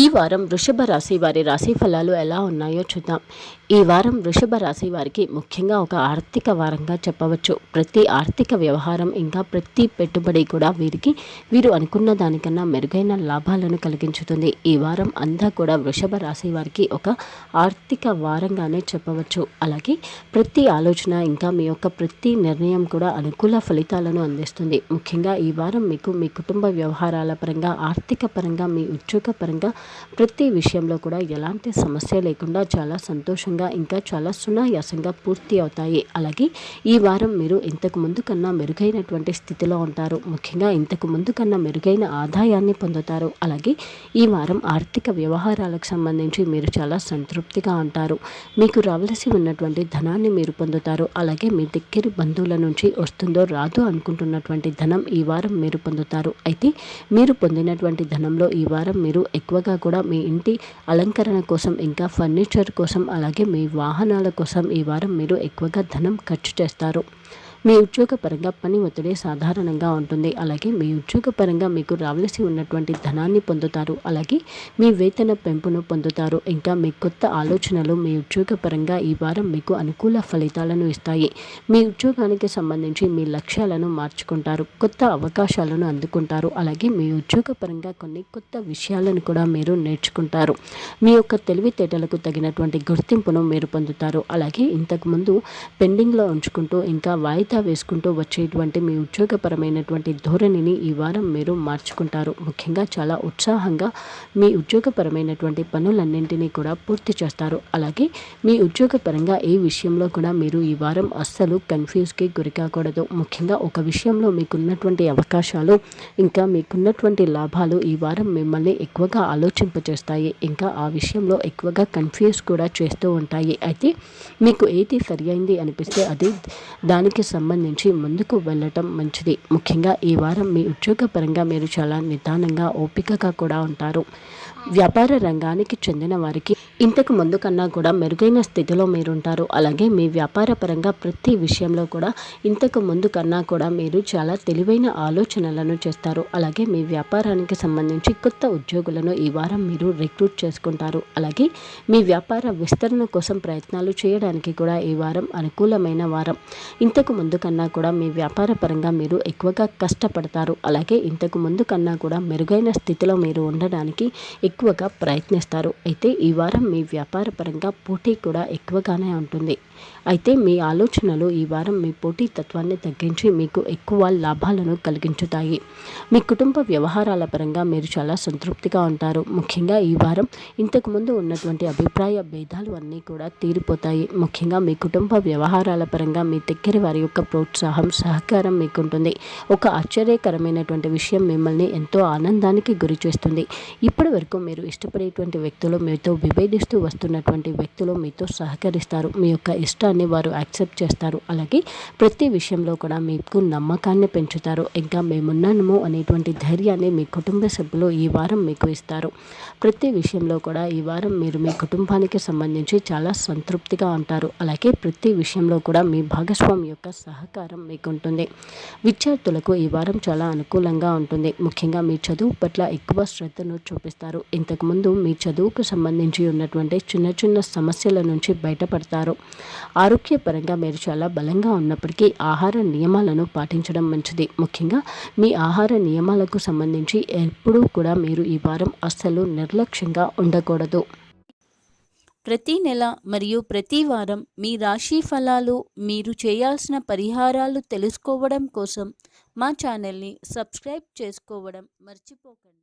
ఈ వారం వృషభ రాశి వారి రాశి ఫలాలు ఎలా ఉన్నాయో చూద్దాం. ఈ వారం వృషభ రాశి వారికి ముఖ్యంగా ఒక ఆర్థిక వారంగా చెప్పవచ్చు. ప్రతి ఆర్థిక వ్యవహారం ఇంకా ప్రతి పెట్టుబడి కూడా వీరికి వీరు అనుకున్న దానికన్నా మెరుగైన లాభాలను కలిగించుతుంది. ఈ వారం అంతా కూడా వృషభ రాశి వారికి ఒక ఆర్థిక వారంగానే చెప్పవచ్చు. అలాగే ప్రతి ఆలోచన ఇంకా మీ యొక్క ప్రతి నిర్ణయం కూడా అనుకూల ఫలితాలను అందిస్తుంది. ముఖ్యంగా ఈ వారం మీకు మీ కుటుంబ వ్యవహారాల పరంగా ఆర్థిక పరంగా మీ ఉద్యోగ పరంగా ప్రతి విషయంలో కూడా ఎలాంటి సమస్య లేకుండా చాలా సంతోషంగా ఇంకా చాలా సునాయాసంగా పూర్తి అవుతాయి. అలాగే ఈ వారం మీరు ఇంతకు ముందు కన్నా మెరుగైనటువంటి స్థితిలో ఉంటారు. ముఖ్యంగా ఇంతకు ముందు కన్నా మెరుగైన ఆదాయాన్ని పొందుతారు. అలాగే ఈ వారం ఆర్థిక వ్యవహారాలకు సంబంధించి మీరు చాలా సంతృప్తిగా ఉంటారు. మీకు రావలసి ఉన్నటువంటి ధనాన్ని మీరు పొందుతారు. అలాగే మీ దగ్గర బంధువుల నుంచి వస్తుందో రాదు అనుకుంటున్నటువంటి ధనం ఈ వారం మీరు పొందుతారు. అయితే మీరు పొందినటువంటి ధనంలో ఈ వారం మీరు ఎక్కువగా కూడా మీ ఇంటి అలంకరణ కోసం ఇంకా ఫర్నిచర్ కోసం అలాగే మీ వాహనాల కోసం ఈ వారం మీరు ఎక్కువగా ధనం ఖర్చు చేస్తారు. మీ ఉద్యోగపరంగా పని ఒత్తిడి సాధారణంగా ఉంటుంది. అలాగే మీ ఉద్యోగపరంగా మీకు రావలసి ఉన్నటువంటి ధనాన్ని పొందుతారు. అలాగే మీ వేతన పెంపును పొందుతారు. ఇంకా మీ కొత్త ఆలోచనలు మీ ఉద్యోగపరంగా ఈ వారం మీకు అనుకూల ఫలితాలను ఇస్తాయి. మీ ఉద్యోగానికి సంబంధించి మీ లక్ష్యాలను మార్చుకుంటారు. కొత్త అవకాశాలను అందుకుంటారు. అలాగే మీ ఉద్యోగపరంగా కొన్ని కొత్త విషయాలను కూడా మీరు నేర్చుకుంటారు. మీ యొక్క తెలివితేటలకు తగినటువంటి గుర్తింపును మీరు పొందుతారు. అలాగే ఇంతకుముందు పెండింగ్లో ఉంచుకుంటూ ఇంకా వాయిదా వేసుకుంటూ వచ్చేటువంటి మీ ఉద్యోగపరమైనటువంటి ధోరణిని ఈ వారం మీరు మార్చుకుంటారు. ముఖ్యంగా చాలా ఉత్సాహంగా మీ ఉద్యోగపరమైనటువంటి పనులన్నింటినీ కూడా పూర్తి చేస్తారు. అలాగే మీ ఉద్యోగపరంగా ఏ విషయంలో కూడా మీరు ఈ వారం అస్సలు కన్ఫ్యూజ్కి గురికాకూడదు. ముఖ్యంగా ఒక విషయంలో మీకున్నటువంటి అవకాశాలు ఇంకా మీకున్నటువంటి లాభాలు ఈ వారం మిమ్మల్ని ఎక్కువగా ఆలోచింపచేస్తాయి ఇంకా ఆ విషయంలో ఎక్కువగా కన్ఫ్యూజ్ కూడా చేస్తూ ఉంటాయి. అయితే మీకు ఏది సరి అయింది అనిపిస్తే అది దానికి సంబంధించి ముందుకు వెళ్ళటం మంచిది. ముఖ్యంగా ఈ వారం మీ ఉద్యోగపరంగా మీరు చాలా నిదానంగా ఓపికగా కూడా ఉంటారు. వ్యాపార రంగానికి చెందిన వారికి ఇంతకు ముందు కన్నా కూడా మెరుగైన స్థితిలో మీరుంటారు. అలాగే మీ వ్యాపార పరంగా ప్రతి విషయంలో కూడా ఇంతకు ముందు కన్నా కూడా మీరు చాలా తెలివైన ఆలోచనలను చేస్తారు. అలాగే మీ వ్యాపారానికి సంబంధించి కొత్త ఉద్యోగులను ఈ వారం మీరు రిక్రూట్ చేసుకుంటారు. అలాగే మీ వ్యాపార విస్తరణ కోసం ప్రయత్నాలు చేయడానికి కూడా ఈ వారం అనుకూలమైన వారం. ఇంతకు ముందు కన్నా కూడా మీ వ్యాపార పరంగా మీరు ఎక్కువగా కష్టపడతారు. అలాగే ఇంతకు ముందు కన్నా కూడా మెరుగైన స్థితిలో మీరు ఉండడానికి ఎక్కువగా ప్రయత్నిస్తారు. అయితే ఈ వారం మీ వ్యాపారపరంగా పోటీ కూడా ఎక్కువగానే ఉంటుంది. అయితే మీ ఆలోచనలు ఈ వారం మీ పోటీ తత్వాన్ని తగ్గించి మీకు ఎక్కువ లాభాలను కలిగించుతాయి. మీ కుటుంబ వ్యవహారాల పరంగా మీరు చాలా సంతృప్తిగా ఉంటారు. ముఖ్యంగా ఈ వారం ఇంతకుముందు ఉన్నటువంటి అభిప్రాయ భేదాలు అన్నీ కూడా తీరిపోతాయి. ముఖ్యంగా మీ కుటుంబ వ్యవహారాల పరంగా మీ దగ్గర వారి యొక్క ప్రోత్సాహం సహకారం మీకుంటుంది. ఒక ఆశ్చర్యకరమైనటువంటి విషయం మిమ్మల్ని ఎంతో ఆనందానికి గురి చేస్తుంది ఇప్పటి వరకు మీరు ఇష్టపడేటువంటి వ్యక్తులు మీతో విభేదిస్తూ వస్తున్నటువంటి వ్యక్తులు మీతో సహకరిస్తారు. మీ యొక్క ఇష్టాన్ని వారు యాక్సెప్ట్ చేస్తారు. అలాగే ప్రతి విషయంలో కూడా మీకు నమ్మకాన్ని పెంచుతారు. ఇంకా మేమున్నాము అనేటువంటి ధైర్యాన్ని మీ కుటుంబ సభ్యులు ఈ వారం మీకు ఇస్తారు. ప్రతి విషయంలో కూడా ఈ వారం మీరు మీ కుటుంబానికి సంబంధించి చాలా సంతృప్తిగా ఉంటారు. అలాగే ప్రతి విషయంలో కూడా మీ భాగస్వామి యొక్క సహకారం మీకు ఉంటుంది విద్యార్థులకు ఈ వారం చాలా అనుకూలంగా ఉంటుంది. ముఖ్యంగా మీ చదువు పట్ల ఎక్కువ శ్రద్ధను చూపిస్తారు. ఇంతకుముందు మీ చదువుకు సంబంధించి ఉన్న ఉన్నటువంటి చిన్న చిన్న సమస్యల నుంచి బయటపడతారు. ఆరోగ్యపరంగా మీరు చాలా బలంగా ఉన్నప్పటికీ ఆహార నియమాలను పాటించడం మంచిది. ముఖ్యంగా మీ ఆహార నియమాలకు సంబంధించి ఎప్పుడూ కూడా మీరు ఈ వారం అస్సలు నిర్లక్ష్యంగా ఉండకూడదు. ప్రతి నెల మరియు ప్రతి వారం మీ రాశి ఫలాలు మీరు చేయాల్సిన పరిహారాలు తెలుసుకోవడం కోసం మా ఛానల్ని సబ్స్క్రైబ్ చేసుకోవడం మర్చిపోకండి.